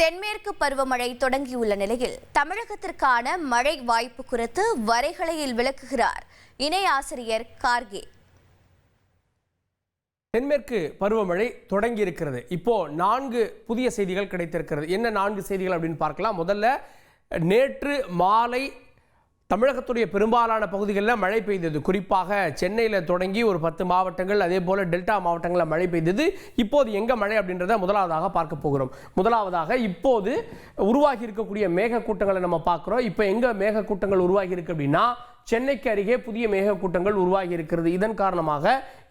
தென்மேற்கு பருவமழை தொடங்கியுள்ள நிலையில் தமிழகத்திற்கான மழை வாய்ப்பு குறித்து வரைகலையில் விளக்குகிறார் இணை ஆசிரியர் கார்கே. தென்மேற்கு பருவமழை தொடங்கி இருக்கிறது இப்போ நான்கு புதிய செய்திகள் கிடைத்திருக்கிறது. என்ன நான்கு செய்திகள் அப்படின்னு பார்க்கலாம். முதல்ல நேற்று மாலை தமிழகத்துடைய பெரும்பாலான பகுதிகளில் மழை பெய்தது. குறிப்பாக சென்னையில் தொடங்கி ஒரு பத்து மாவட்டங்கள் அதே போல் டெல்டா மாவட்டங்களில் மழை பெய்தது. இப்போது எங்கே மழை அப்படின்றத முதலாவதாக பார்க்க போகிறோம். முதலாவதாக இப்போது உருவாகி இருக்கக்கூடிய மேகக்கூட்டங்களை நம்ம பார்க்குறோம். இப்போ எங்கே மேகக்கூட்டங்கள் உருவாகி இருக்கு அப்படின்னா சென்னைக்கு அருகே புதிய மேகக்கூட்டங்கள் உருவாகி இருக்கிறது இதன் காரணமாக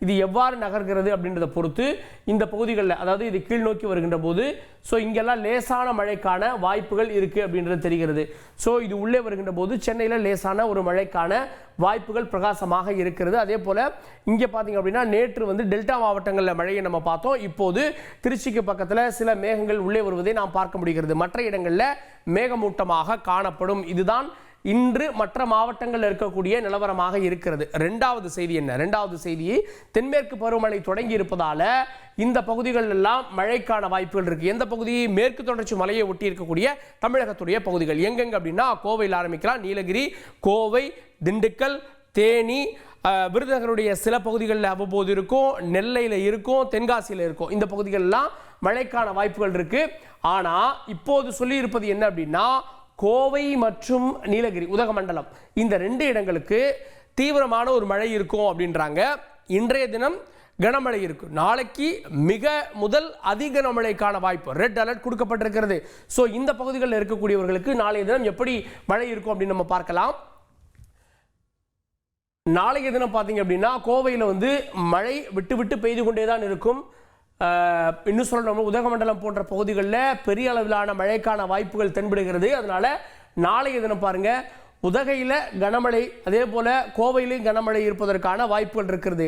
இது எவ்வாறு நகர்கிறது அப்படின்றத பொறுத்து இந்த பகுதிகளில் அதாவது இது கீழ் நோக்கி வருகின்ற போது ஸோ இங்கெல்லாம் லேசான மழைக்கான வாய்ப்புகள் இருக்குது அப்படின்றது தெரிகிறது. ஸோ இது உள்ளே வருகின்ற போது சென்னையில் லேசான ஒரு மழைக்கான வாய்ப்புகள் பிரகாசமாக இருக்கிறது. அதே போல் இங்கே பார்த்தீங்க அப்படின்னா நேற்று வந்து டெல்டா மாவட்டங்களில் மழையை நம்ம பார்த்தோம். இப்போது திருச்சிக்கு பக்கத்தில் சில மேகங்கள் உள்ளே வருவதை நாம் பார்க்க முடிகிறது. மற்ற இடங்களில் மேகமூட்டமாக காணப்படும். இதுதான் இன்று மற்ற மாவட்டங்களில் இருக்கக்கூடிய நிலவரமாக இருக்கிறது. ரெண்டாவது செய்தி என்ன? ரெண்டாவது செய்தி தென்மேற்கு பருவமழை தொடங்கி இருப்பதால் இந்த பகுதிகள் எல்லாம் மழைக்கான வாய்ப்புகள் இருக்குது எந்த பகுதி? மேற்கு தொடர்ச்சி மலையை ஒட்டி இருக்கக்கூடிய தமிழகத்துடைய பகுதிகள். எங்கெங்க அப்படின்னா கோவையில் ஆரம்பிக்கலாம். நீலகிரி கோவை திண்டுக்கல் தேனி விருதுநகருடைய சில பகுதிகளில் அவ்வப்போது இருக்கும். நெல்லையில் இருக்கும் தென்காசியில் இருக்கும். இந்த பகுதிகளெல்லாம் மழைக்கான வாய்ப்புகள் இருக்குது ஆனால் இப்போது சொல்லியிருப்பது என்ன அப்படின்னா கோவை மற்றும் நீலகிரி உதகமண்டலம். இந்த ரெண்டு இடங்களுக்கு தீவிரமான ஒரு மழை இருக்கும் அப்படின்றாங்க. இன்றைய தினம் கனமழை இருக்கும். நாளைக்கு மிக முதல் அதி கனமழைக்கான வாய்ப்பு. ரெட் அலர்ட் கொடுக்கப்பட்டிருக்கிறது. ஸோ இந்த பகுதிகளில் இருக்கக்கூடியவர்களுக்கு நாளைய தினம் எப்படி மழை இருக்கும் அப்படின்னு நம்ம பார்க்கலாம். நாளைய தினம் பார்த்தீங்க அப்படின்னா கோவையில் வந்து மழை விட்டு விட்டு பெய்து கொண்டே தான் இருக்கும். இன்னும் சொல்லணும் உதகமண்டலம் போன்ற பகுதிகளில் பெரிய அளவிலான மழைக்கான வாய்ப்புகள் தென்படுகிறது. அதனால் நாளைய தினம் பாருங்கள் உதகையில் கனமழை அதே போல் கோவையிலையும் கனமழை இருப்பதற்கான வாய்ப்புகள் இருக்கிறது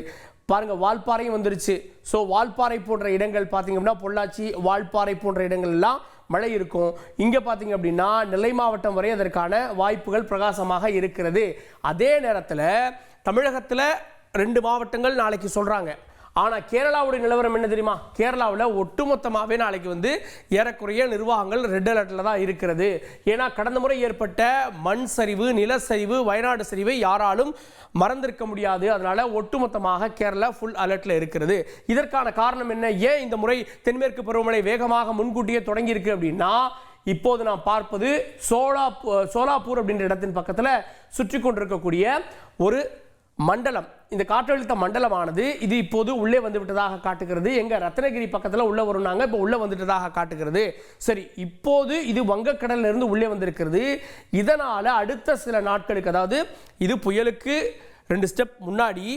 பாருங்கள் வால்பாறையும் வந்துருச்சு. ஸோ வால்பாறை போன்ற இடங்கள் பார்த்தீங்க அப்படின்னா பொள்ளாச்சி வால்பாறை போன்ற இடங்கள் எல்லாம் மழை இருக்கும். இங்கே பார்த்தீங்க அப்படின்னா நெல்லை மாவட்டம் வரை அதற்கான வாய்ப்புகள் பிரகாசமாக இருக்கிறது. அதே நேரத்தில் தமிழகத்தில் ரெண்டு மாவட்டங்கள் நாளைக்கு சொல்கிறாங்க ஆனால் கேரளாவுடைய நிலவரம் என்ன தெரியுமா? கேரளாவில் ஒட்டுமொத்தமாகவே நாளைக்கு வந்து ஏறக்குறைய நிர்வாகங்கள் ரெட் அலர்ட்டில் தான் இருக்கிறது. ஏன்னா கடந்த முறை ஏற்பட்ட மண் சரிவு நிலச்சரிவு வயநாடு சரிவை யாராலும் மறந்திருக்க முடியாது. அதனால் ஒட்டுமொத்தமாக கேரளா ஃபுல் அலர்ட்டில் இருக்கிறது. இதற்கான காரணம் என்ன? ஏன் இந்த முறை தென்மேற்கு பருவமழை வேகமாக முன்கூட்டியே தொடங்கியிருக்கு அப்படின்னா இப்போது நாம் பார்ப்பது சோலாப்பூர் சோலாப்பூர் அப்படின்ற இடத்தின் பக்கத்தில் சுற்றி கொண்டிருக்கக்கூடிய ஒரு மண்டலம். இந்த காற்றழுத்த மண்டலமானது இது இப்போது உள்ளே வந்து விட்டதாக காட்டுகிறது. எங்கள் ரத்னகிரி பக்கத்தில் உள்ள வரும்னாங்க இப்போ உள்ளே வந்துட்டதாக காட்டுகிறது. சரி இப்போது இது வங்கக்கடல்லேருந்து உள்ளே வந்திருக்கிறது. இதனால் அடுத்த சில நாட்களுக்கு அதாவது இது புயலுக்கு ரெண்டு ஸ்டெப் முன்னாடி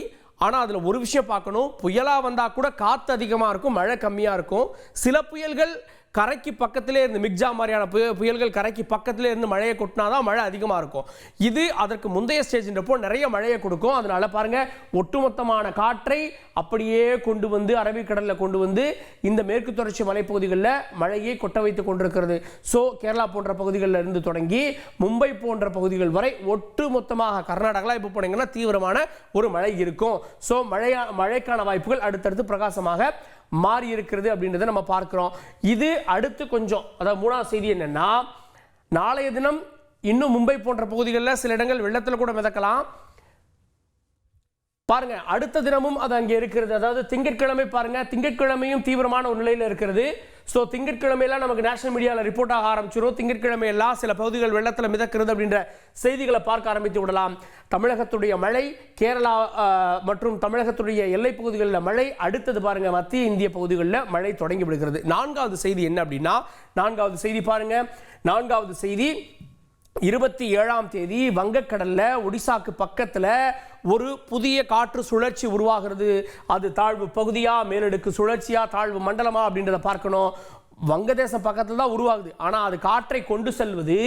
ஆனால் அதில் ஒரு விஷயம் பார்க்கணும். புயலாக வந்தால் கூட காற்று அதிகமாக இருக்கும் மழை கம்மியாக இருக்கும். சில புயல்கள் கரைக்கு பக்கத்திலே இருந்து மிக்ஜா மாதிரியான புயல் புயல்கள் கரைக்கு பக்கத்திலே இருந்து மழையை கொட்டினா தான் மழை அதிகமாக இருக்கும். இது அதற்கு முந்தைய ஸ்டேஜ்ன்றப்போ நிறைய மழையை கொடுக்கும். அதனால பாருங்கள் ஒட்டுமொத்தமான காற்றை அப்படியே கொண்டு வந்து அரபிக்கடலில் கொண்டு வந்து இந்த மேற்கு தொடர்ச்சி மலைப்பகுதிகளில் மழையை கொட்ட வைத்து கொண்டிருக்கிறது. ஸோ கேரளா போன்ற பகுதிகளில் இருந்து தொடங்கி மும்பை போன்ற பகுதிகள் வரை ஒட்டு மொத்தமாக கர்நாடகா இப்போ போனீங்கன்னா தீவிரமான ஒரு மழை இருக்கும். ஸோ மழையா மழைக்கான வாய்ப்புகள் அடுத்தடுத்து பிரகாசமாக மாறி இருக்கிறது அப்படின்றத நம்ம பார்க்குறோம். இது அடுத்து கொஞ்சம் அதாவது மூணாவது செய்தி என்னென்னா நாளைய தினம் இன்னும் மும்பை போன்ற பகுதிகளில் சில இடங்கள் வெள்ளத்தில் கூட மிதக்கலாம். பாருங்க அடுத்த தினமும் அது அங்கே இருக்கிறது. அதாவது திங்கட்கிழமை பாருங்க திங்கட்கிழமையும் தீவிரமான ஒரு நிலையில் இருக்கிறது. ஸோ திங்கட்கிழமையெல்லாம் நமக்கு நேஷனல் மீடியாவில் ரிப்போர்ட் ஆக ஆரம்பிச்சிடும் திங்கட்கிழமையெல்லாம் சில பகுதிகள் வெள்ளத்தில் மிதக்கிறது அப்படின்ற செய்திகளை பார்க்க ஆரம்பித்து விடலாம். தமிழகத்துடைய மழை கேரளா மற்றும் தமிழகத்துடைய எல்லைப் பகுதிகளில் மழை அடுத்தது பாருங்க மத்திய இந்திய பகுதிகளில் மழை தொடங்கி விடுகிறது. நான்காவது செய்தி என்ன அப்படின்னா நான்காவது செய்தி பாருங்க. நான்காவது செய்தி இருபத்தி ஏழாம் தேதி வங்கக்கடலில் ஒடிசாக்கு பக்கத்தில் ஒரு புதிய காற்று சுழற்சி உருவாகிறது. அது தாழ்வு பகுதியாக மேலடுக்கு சுழற்சியாக தாழ்வு மண்டலமா அப்படின்றத பார்க்கணும். வங்கதேசம் பக்கத்தில் தான் உருவாகுது. ஆனால் அது காற்றை கொண்டு செல்வது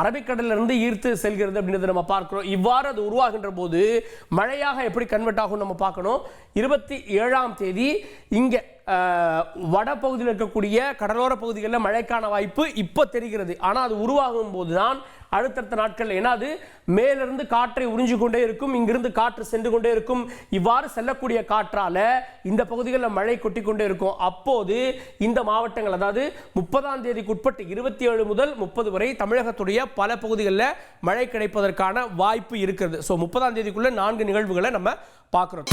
அரபிக்கடலிருந்து ஈர்த்து செல்கிறது அப்படின்றத நம்ம பார்க்குறோம். இவ்வாறு அது உருவாகின்ற போது மழையாக எப்படி கன்வெர்ட் ஆகும் நம்ம பார்க்கணும். இருபத்தி ஏழாம் தேதி இங்கே வட பகுதியில் இருக்கக்கூடிய கடலோர பகுதிகளில் மழைக்கான வாய்ப்பு இப்போ தெரிகிறது. ஆனால் அது உருவாகும் போது தான் அடுத்தடுத்த நாட்களில். ஏன்னா அது மேலிருந்து காற்றை உறிஞ்சு கொண்டே இருக்கும் இங்கிருந்து காற்று சென்று கொண்டே இருக்கும். இவ்வாறு செல்லக்கூடிய காற்றால் இந்த பகுதிகளில் மழை கொட்டி கொண்டே இருக்கும். அப்போது இந்த மாவட்டங்கள் அதாவது முப்பதாம் தேதிக்கு உட்பட்டு இருபத்தி ஏழு முதல் முப்பது வரை தமிழகத்துடைய பல பகுதிகளில் மழை கிடைப்பதற்கான வாய்ப்பு இருக்கிறது. ஸோ முப்பதாம் தேதிக்குள்ள நான்கு நிகழ்வுகளை நம்ம பார்க்குறோம்.